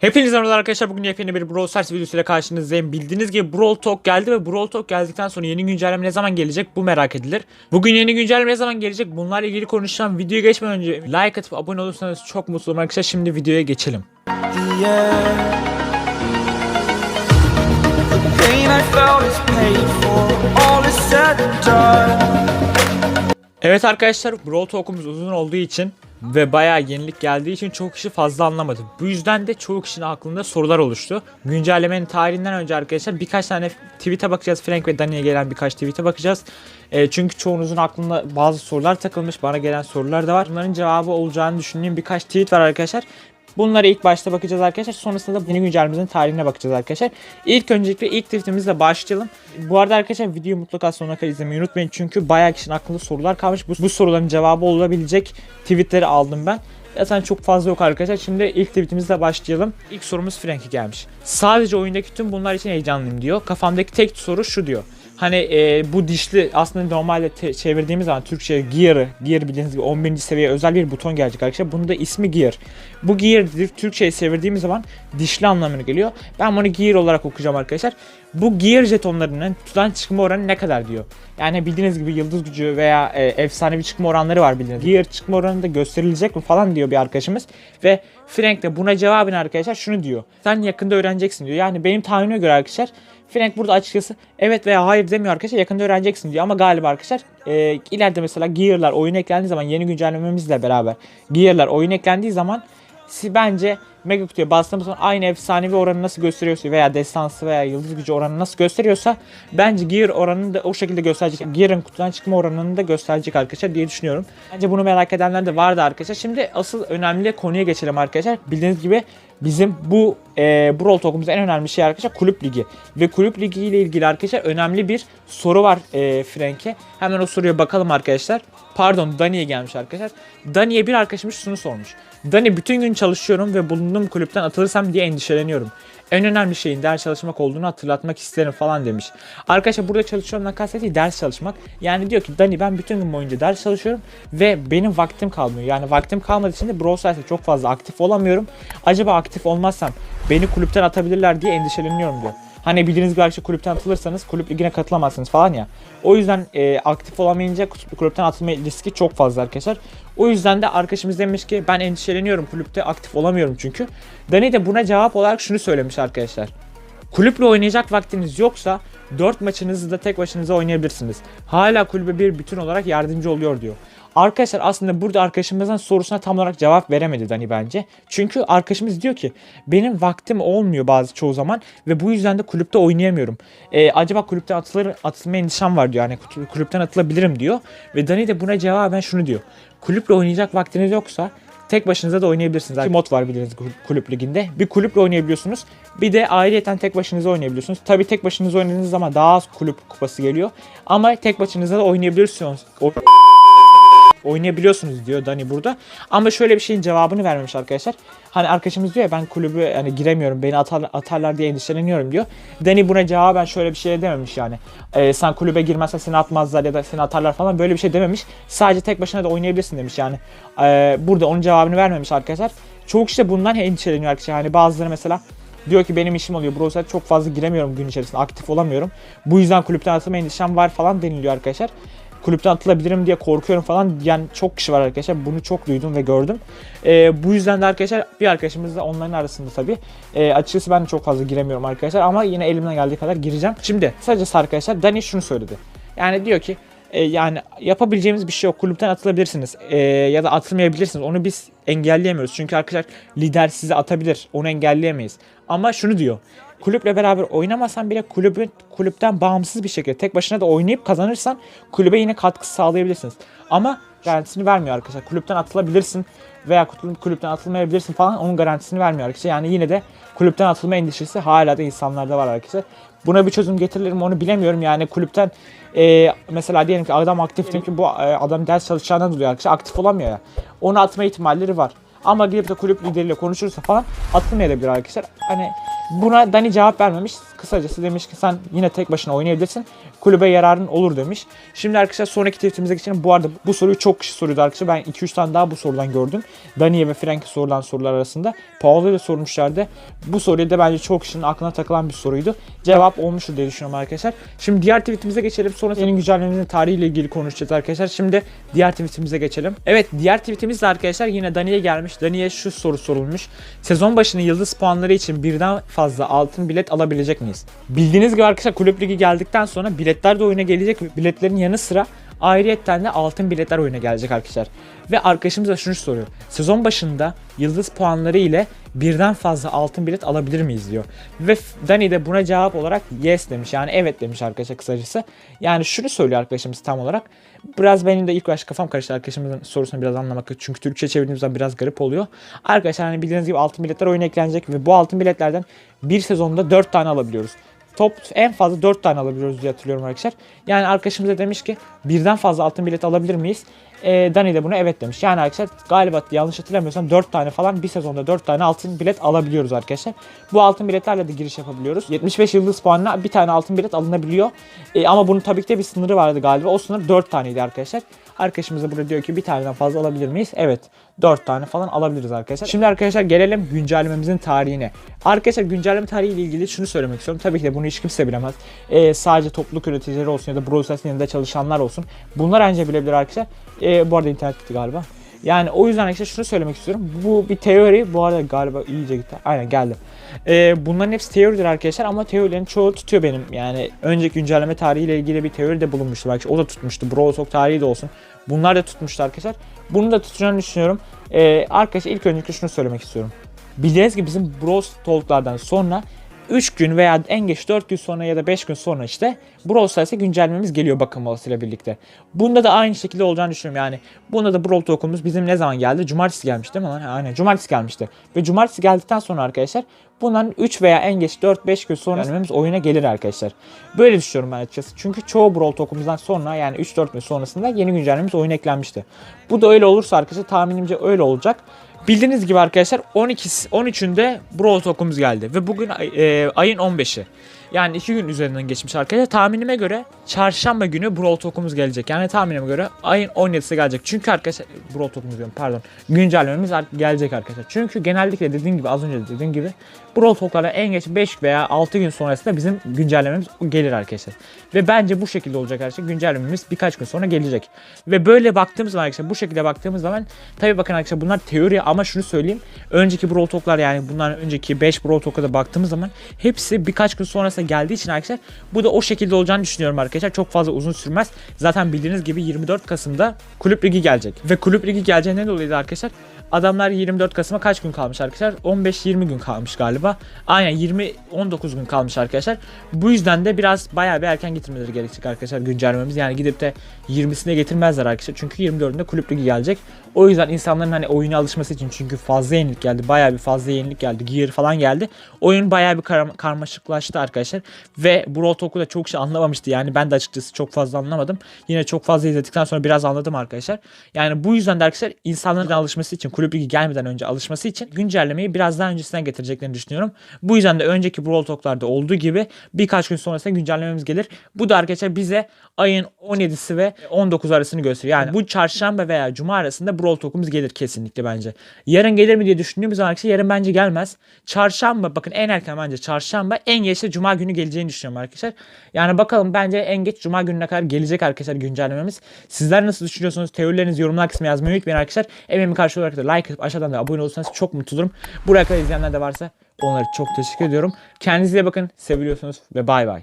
Hepinize merhaba arkadaşlar. Bugün yepyeni bir Brawl Stars videosuyla karşınızdayım. Bildiğiniz gibi Brawl Talk geldi ve Brawl Talk geldikten sonra yeni güncelleme ne zaman gelecek bu merak edilir. Bugün yeni güncelleme ne zaman gelecek bunlarla ilgili konuşacağım. Videoya geçmeden önce like atıp abone olursanız çok mutlu olurum arkadaşlar. Şimdi videoya geçelim. Evet arkadaşlar Brawl Talk'umuz uzun olduğu için ve bayağı yenilik geldiği için çoğu kişi fazla anlamadı. Bu yüzden de çoğu kişinin aklında sorular oluştu. Güncellemenin tarihinden önce arkadaşlar birkaç tane tweet'e bakacağız. Frank ve Dani'ye gelen birkaç tweet'e bakacağız. E, çünkü çoğunuzun aklında bazı sorular takılmış. Bana gelen sorular da var. Bunların cevabı olacağını düşündüğüm birkaç tweet var arkadaşlar. Bunlara ilk başta bakacağız arkadaşlar. Sonrasında da yeni güncellememizin tarihine bakacağız arkadaşlar. İlk öncelikle ilk tweetimizle başlayalım. Bu arada arkadaşlar videoyu mutlaka sonuna kadar izlemeyi unutmayın. Çünkü bayağı kişinin aklında sorular kalmış. Bu, bu soruların cevabı olabilecek tweetleri aldım ben. Zaten çok fazla yok arkadaşlar. Şimdi ilk tweetimizle başlayalım. İlk sorumuz Frank'e gelmiş. Sadece oyundaki tüm bunlar için heyecanlıyım diyor. Kafamdaki tek soru şu diyor. Hani e, bu dişli aslında normalde çevirdiğimiz zaman Türkçe Gear'ı, Gear bildiğiniz gibi 11. seviye özel bir buton gelecek arkadaşlar. Bunun da ismi Gear. Bu Gear Türkçe'ye çevirdiğimiz zaman dişli anlamına geliyor. Ben bunu Gear olarak okuyacağım arkadaşlar. Bu Gear jetonlarının tutan çıkma oranı ne kadar diyor. Yani bildiğiniz gibi yıldız gücü veya e, efsanevi çıkma oranları var bildiğiniz. Gear çıkma oranı da gösterilecek mi falan diyor bir arkadaşımız. Ve Frank de buna cevabın arkadaşlar şunu diyor. Sen yakında öğreneceksin diyor. Yani benim tahminime göre arkadaşlar Frank burada açıkçası evet veya hayır demiyor arkadaşlar yakında öğreneceksin diyor. Ama galiba arkadaşlar e, ileride mesela Gear'lar oyun eklendiği zaman yeni güncellememizle beraber Gear'lar oyun eklendiği zaman bence Mega Kutu'ya bastığımız zaman aynı efsanevi oranı nasıl gösteriyorsa veya destansı veya yıldız gücü oranı nasıl gösteriyorsa bence Gear oranını da o şekilde gösterecek. Gear'ın kutudan çıkma oranını da gösterecek arkadaşlar diye düşünüyorum. Bence bunu merak edenler de vardı arkadaşlar. Şimdi asıl önemli konuya geçelim arkadaşlar. Bildiğiniz gibi bizim bu e, Brawl Talk'umuzda en önemli şey arkadaşlar kulüp ligi. Ve kulüp ligi ile ilgili arkadaşlar önemli bir soru var e, Frank'e. Hemen o soruya bakalım arkadaşlar. Pardon Dani'ye gelmiş arkadaşlar. Dani'ye bir arkadaşımız şunu sormuş. Dani bütün gün çalışıyorum ve bulunduğum kulüpten atılırsam diye endişeleniyorum. En önemli şeyin ders çalışmak olduğunu hatırlatmak isterim falan demiş. Arkadaşlar burada çalışıyorumdan kastettiği ders çalışmak. Yani diyor ki Dani ben bütün gün boyunca ders çalışıyorum ve benim vaktim kalmıyor. Yani vaktim kalmadığı için de Brawl çok fazla aktif olamıyorum. Acaba aktif olmazsam beni kulüpten atabilirler diye endişeleniyorum diyor. Hani bildiğiniz gibi arkadaşlar kulüpten atılırsanız kulüp ligine katılamazsınız falan ya. O yüzden e, aktif olamayınca kulüpten atılma riski çok fazla arkadaşlar. O yüzden de arkadaşımız demiş ki ben endişeleniyorum kulüpte aktif olamıyorum çünkü. Dani de buna cevap olarak şunu söylemiş arkadaşlar. Kulüple oynayacak vaktiniz yoksa 4 maçınızı da tek başınıza oynayabilirsiniz. Hala kulübe bir bütün olarak yardımcı oluyor diyor. Arkadaşlar aslında burada arkadaşımızın sorusuna tam olarak cevap veremedi Dani bence. Çünkü arkadaşımız diyor ki benim vaktim olmuyor bazı çoğu zaman ve bu yüzden de kulüpte oynayamıyorum. Ee, acaba kulüpten atılır, atılma endişem var diyor. Yani kulüpten atılabilirim diyor. Ve Dani de buna cevaben şunu diyor. Kulüple oynayacak vaktiniz yoksa tek başınıza da oynayabilirsiniz. İki mod var bildiğiniz kulüp- liginde. Bir kulüple oynayabiliyorsunuz. Bir de ayrıyeten tek başınıza oynayabiliyorsunuz. Tabii tek başınıza oynadığınız zaman daha az kulüp kupası geliyor. Ama tek başınıza da oynayabiliyorsunuz. O- oynayabiliyorsunuz diyor Dani burada. Ama şöyle bir şeyin cevabını vermemiş arkadaşlar. Hani arkadaşımız diyor ya ben kulübü yani giremiyorum beni atar, atarlar diye endişeleniyorum diyor. Dani buna cevaben şöyle bir şey dememiş yani. Ee, sen kulübe girmezsen seni atmazlar ya da seni atarlar falan böyle bir şey dememiş. Sadece tek başına da oynayabilirsin demiş yani. Ee, burada onun cevabını vermemiş arkadaşlar. Çoğu kişi de bundan endişeleniyor arkadaşlar. Hani bazıları mesela Diyor ki benim işim oluyor. Browser'a çok fazla giremiyorum gün içerisinde. Aktif olamıyorum. Bu yüzden kulüpten atılma endişem var falan deniliyor arkadaşlar. Kulüpten atılabilirim diye korkuyorum falan diyen çok kişi var arkadaşlar. Bunu çok duydum ve gördüm. Ee, bu yüzden de arkadaşlar bir arkadaşımız da onların arasında tabii. Ee, açıkçası ben de çok fazla giremiyorum arkadaşlar. Ama yine elimden geldiği kadar gireceğim. Şimdi sadece arkadaşlar Dani şunu söyledi. Yani diyor ki e, yani yapabileceğimiz bir şey yok. Kulüpten atılabilirsiniz E, ya da atılmayabilirsiniz. Onu biz engelleyemiyoruz. Çünkü arkadaşlar lider sizi atabilir. Onu engelleyemeyiz. Ama şunu diyor. Kulüple beraber oynamasan bile kulübün kulüpten bağımsız bir şekilde tek başına da oynayıp kazanırsan kulübe yine katkı sağlayabilirsiniz. Ama garantisini vermiyor arkadaşlar. Kulüpten atılabilirsin veya kulüp- kulüpten atılmayabilirsin falan onun garantisini vermiyor arkadaşlar. Yani yine de kulüpten atılma endişesi hala da insanlarda var arkadaşlar. Buna bir çözüm getirilir mi onu bilemiyorum. Yani kulüpten e, mesela diyelim ki adam aktif diyelim ki bu e, adam ders çalışacağından dolayı arkadaşlar aktif olamıyor ya. Onu atma ihtimalleri var. Ama gidip de kulüp lideriyle konuşursa falan atılmayabilir arkadaşlar. Hani buna Dani cevap vermemiş. Kısacası demiş ki sen yine tek başına oynayabilirsin. Kulübe yararın olur demiş. Şimdi arkadaşlar sonraki tweetimize geçelim. Bu arada bu soruyu çok kişi soruyordu arkadaşlar. Ben 2-3 tane daha bu sorudan gördüm. Daniye ve Frank'e sorulan sorular arasında. Paolo'ya da sormuşlardı. Bu soruyu da bence çok kişinin aklına takılan bir soruydu. Cevap olmuştur diye düşünüyorum arkadaşlar. Şimdi diğer tweetimize geçelim. Sonra senin güncellememizin tarihiyle ilgili konuşacağız arkadaşlar. Şimdi diğer tweetimize geçelim. Evet diğer tweetimiz arkadaşlar yine Dani'ye gelmiş. Dani'ye şu soru sorulmuş. Sezon başını yıldız puanları için birden fazla altın bilet alabilecek Bildiğiniz gibi arkadaşlar kulüp ligi geldikten sonra biletler de oyuna gelecek. Biletlerin yanı sıra ayrıyetten de altın biletler oyuna gelecek arkadaşlar. Ve arkadaşımız da şunu soruyor. Sezon başında yıldız puanları ile birden fazla altın bilet alabilir miyiz diyor. Ve Dani de buna cevap olarak yes demiş. Yani evet demiş arkadaşlar kısacası. Yani şunu söylüyor arkadaşımız tam olarak. Biraz benim de ilk başta kafam karıştı arkadaşımızın sorusunu biraz anlamak. Çünkü Türkçe çevirdiğimizde biraz garip oluyor. Arkadaşlar hani bildiğiniz gibi altın biletler oyuna eklenecek ve bu altın biletlerden bir sezonda 4 tane alabiliyoruz. Top en fazla 4 tane alabiliyoruz diye hatırlıyorum arkadaşlar. Yani arkadaşımız da demiş ki birden fazla altın bilet alabilir miyiz? Ee, Dani de buna evet demiş. Yani arkadaşlar galiba yanlış hatırlamıyorsam 4 tane falan bir sezonda 4 tane altın bilet alabiliyoruz arkadaşlar. Bu altın biletlerle de giriş yapabiliyoruz. 75 yıldız puanına bir tane altın bilet alınabiliyor. Ee, ama bunun tabii ki de bir sınırı vardı galiba. O sınır 4 taneydi arkadaşlar. Arkadaşımız da burada diyor ki bir taneden fazla alabilir miyiz? Evet. 4 tane falan alabiliriz arkadaşlar. Şimdi arkadaşlar gelelim güncellememizin tarihine. Arkadaşlar güncelleme tarihi ilgili şunu söylemek istiyorum. Tabii ki de bunu hiç kimse bilemez. Ee, sadece topluluk üreticileri olsun ya da Brawl yanında çalışanlar olsun. Bunlar ancak bilebilir arkadaşlar. Ee, bu arada internet gitti galiba. Yani o yüzden arkadaşlar şunu söylemek istiyorum. Bu bir teori. Bu arada galiba iyice gitti. Aynen geldi. Ee, bunların hepsi teoridir arkadaşlar ama teorilerin çoğu tutuyor benim. Yani önceki güncelleme tarihiyle ilgili bir teori de bulunmuştu. Belki o da tutmuştu. Talk tarihi de olsun. Bunlar da tutmuştu arkadaşlar. Bunu da tutacağını düşünüyorum. Ee, arkadaşlar ilk öncelikle şunu söylemek istiyorum. Bildiğiniz gibi bizim Brawl Talk'lardan sonra 3 gün veya en geç 4 gün sonra ya da 5 gün sonra işte Brawl Stars'a güncellememiz geliyor bakım molasıyla birlikte. Bunda da aynı şekilde olacağını düşünüyorum yani. Bunda da Brawl Talk'umuz bizim ne zaman geldi? Cumartesi gelmişti değil mi lan? Aynen cumartesi gelmişti. Ve cumartesi geldikten sonra arkadaşlar bundan 3 veya en geç 4-5 gün sonra güncellememiz oyuna gelir arkadaşlar. Böyle düşünüyorum ben açıkçası. Çünkü çoğu Brawl Talk'umuzdan sonra yani 3-4 gün sonrasında yeni güncellememiz oyuna eklenmişti. Bu da öyle olursa arkadaşlar tahminimce öyle olacak. Bildiğiniz gibi arkadaşlar 12 13'ünde Brawl Talk'umuz geldi ve bugün e, ayın 15'i. Yani 2 gün üzerinden geçmiş arkadaşlar. Tahminime göre çarşamba günü Brawl Talk'umuz gelecek. Yani tahminime göre ayın 17'si gelecek. Çünkü arkadaşlar Brawl Talk'umuz diyorum pardon. Güncellememiz gelecek arkadaşlar. Çünkü genellikle dediğim gibi az önce de dediğim gibi Brawl Talk'lara en geç 5 veya 6 gün sonrasında bizim güncellememiz gelir arkadaşlar. Ve bence bu şekilde olacak arkadaşlar. Güncellememiz birkaç gün sonra gelecek. Ve böyle baktığımız zaman arkadaşlar bu şekilde baktığımız zaman tabii bakın arkadaşlar bunlar teori ama şunu söyleyeyim. Önceki Brawl Talk'lar yani bundan önceki 5 Brawl Talk'a da baktığımız zaman hepsi birkaç gün sonrasında geldiği için arkadaşlar bu da o şekilde olacağını düşünüyorum arkadaşlar. Çok fazla uzun sürmez. Zaten bildiğiniz gibi 24 Kasım'da kulüp ligi gelecek. Ve kulüp ligi geleceğinden dolayı da arkadaşlar Adamlar 24 Kasım'a kaç gün kalmış arkadaşlar? 15-20 gün kalmış galiba. Aynen 20-19 gün kalmış arkadaşlar. Bu yüzden de biraz bayağı bir erken getirmeleri gerekecek arkadaşlar güncellememiz. Yani gidip de 20'sine getirmezler arkadaşlar. Çünkü 24'ünde kulüp ligi gelecek. O yüzden insanların hani oyuna alışması için çünkü fazla yenilik geldi. Bayağı bir fazla yenilik geldi. Gear falan geldi. Oyun bayağı bir kar- karmaşıklaştı arkadaşlar. Ve Brawl Talk'u da çok şey anlamamıştı. Yani ben de açıkçası çok fazla anlamadım. Yine çok fazla izledikten sonra biraz anladım arkadaşlar. Yani bu yüzden de arkadaşlar insanların alışması için kulüp ligi gelmeden önce alışması için güncellemeyi biraz daha öncesinden getireceklerini düşünüyorum. Bu yüzden de önceki Brawl Talk'larda olduğu gibi birkaç gün sonrasında güncellememiz gelir. Bu da arkadaşlar bize ayın 17'si ve 19 arasını gösteriyor. Yani bu çarşamba veya cuma arasında Brawl Talk'umuz gelir kesinlikle bence. Yarın gelir mi diye düşündüğümüz zaman arkadaşlar yarın bence gelmez. Çarşamba bakın en erken bence çarşamba en geç de cuma günü geleceğini düşünüyorum arkadaşlar. Yani bakalım bence en geç cuma gününe kadar gelecek arkadaşlar güncellememiz. Sizler nasıl düşünüyorsunuz? Teorilerinizi yorumlar kısmına yazmayı unutmayın arkadaşlar. Emeğimi karşı olarak da like atıp aşağıdan da abone olursanız çok mutlu olurum. Buraya kadar izleyenler de varsa onlara çok teşekkür ediyorum. Kendinize bakın. Seviyorsunuz ve bay bay.